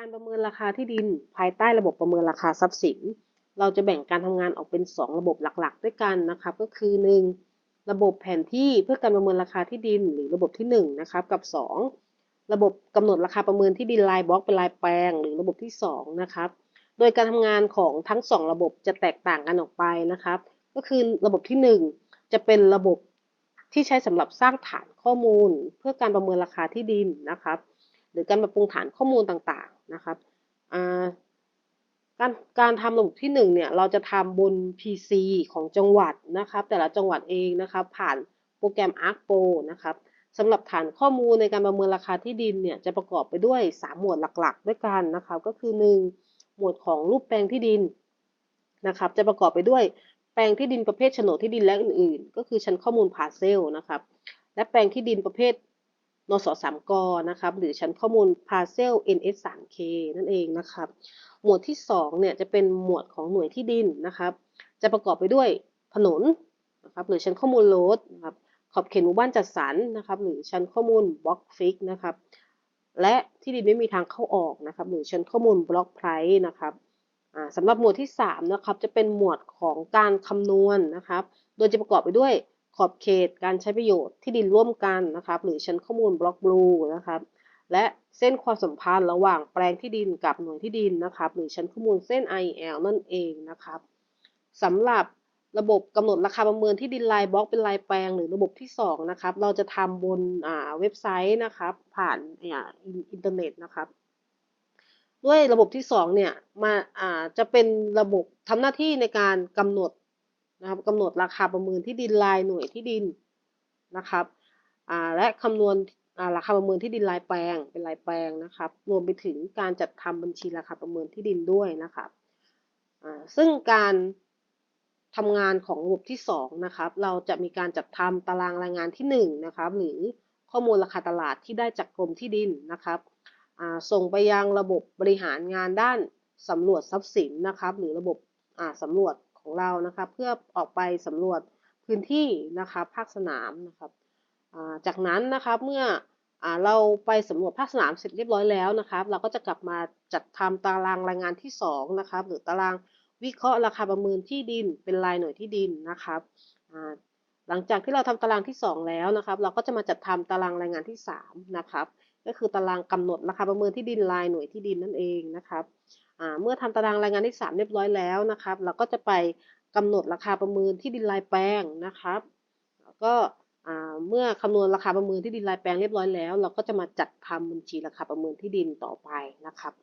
การประเมินราคาที่ดินภายใต้ระบบประเมินราคาทรัพย์สิน เราจะแบ่งการทำงานออกเป็น 2 ระบบหลักๆ ด้วยกันนะครับก็คือ 1. ระบบแผนที่เพื่อการประเมินราคาที่ดิน หรือระบบที่1นะครับกับ 2 ระบบกำหนดราคาประเมินที่ดินรายบล็อกเป็นรายแปลง หรือระบบที่2นะครับโดยการทำงานของทั้ง 2 ระบบจะแตกต่างกันออกไปนะครับ ก็คือระบบที่ 1 จะเป็นระบบที่ใช้สำหรับสร้างฐานข้อมูล เพื่อการประเมินราคาที่ดินนะครับ หรือการปรับปรุงฐานข้อมูลต่างๆ นะครับการการทำระบบที่1เนี่ยเราจะทำบน PC ของจังหวัดนะครับ แต่ละจังหวัดเองนะครับผ่านโปรแกรม ArcPro นะครับสำหรับฐานข้อมูลในการประเมินราคาที่ดินเนี่ยจะประกอบไปด้วย 3 หมวดหลักๆ ด้วยกันนะครับก็คือ 1 หมวดของรูปแปลงที่ดินนะครับจะประกอบไปด้วยแปลงที่ดินประเภทโฉนดที่ดินและอื่นๆ ก็คือชั้นข้อมูลพาเซลนะครับและแปลงที่ดินประเภท นสสามกนะครับ หรือชั้นข้อมูล Parcel NS 3K นั่นเองนะครับ หมวดที่2เนี่ยจะเป็นหมวดของหน่วยที่ดินนะครับ จะประกอบไปด้วยถนนนะครับหรือชั้นข้อมูลโลดนะครับขอบเขตหมู่บ้านจัดสรรนะครับ หรือชั้นข้อมูลบล็อกฟิกนะครับ และที่ดินไม่มีทางเข้าออกนะครับ หรือชั้นข้อมูลบล็อกไพรส์นะครับสำหรับหมวดที่3นะครับจะเป็นหมวดของการคำนวณนนะครับ โดยจะประกอบไปด้วย ขอบเขตการใช้ประโยชน์ที่ดินร่วมกันนะครับ หรือชั้นข้อมูลบล็อกบลูนะครับ และเส้นความสัมพันธ์ระหว่างแปลงที่ดินกับหน่วยที่ดินนะครับ หรือชั้นข้อมูลเส้น IL นั่นเองนะครับสำหรับระบบกำหนดราคาประเมินที่ดินรายบล็อกเป็นรายแปลงหรือระบบที่2นะครับ เราจะทำบนเว็บไซต์นะครับ ผ่านอินเทอร์เน็ตนะครับ ด้วยระบบที่2เนี่ยมาอ่าจะเป็นระบบทำหน้าที่ในการกำหนด นะครับกำหนดราคาประเมินที่ดินรายหน่วยที่ดินนะครับและคำนวณราคาประเมินที่ดินรายแปลงเป็นรายแปลงนะครับ รวมไปถึงการจัดทำบัญชีราคาประเมินที่ดินด้วยนะครับซึ่งการทำงานของระบบที่2นะครับ เราจะมีการจัดทำตารางรายงานที่1นะครับ หรือข้อมูลราคาตลาดที่ได้จากกรมที่ดินนะครับส่งไปยังระบบบริหารงานด้านสำรวจทรัพย์สินนะครับ หรือระบบสำรวจ ของเรานะครับ เพื่อออกไปสำรวจพื้นที่นะครับภาคสนามนะครับจากนั้นนะครับเมื่อเราไปสำรวจภาคสนามเสร็จเรียบร้อยแล้วนะครับ เราก็จะกลับมาจัดทำตารางรายงานที่2นะครับหรือตารางวิเคราะห์ราคาประเมินที่ดิน เป็นรายหน่วยที่ดินนะครับหลังจากที่เราทำตารางที่ 2 แล้วนะครับ เราก็จะมาจัดทำตารางรายงานที่3นะครับก็คือตารางกำหนดราคาประเมินที่ดินรายหน่วยที่ดินนั่นเองนะครับ เมื่อทำตารางรายงานที่ 3 เรียบร้อยแล้วนะครับ เราก็จะไปกำหนดราคาประเมินที่ดินรายแปลงนะครับแล้วก็เมื่อคำนวณราคาประเมินที่ดินรายแปลงเรียบร้อยแล้ว เราก็จะมาจัดทำบัญชีราคาประเมินที่ดินต่อไปนะครับ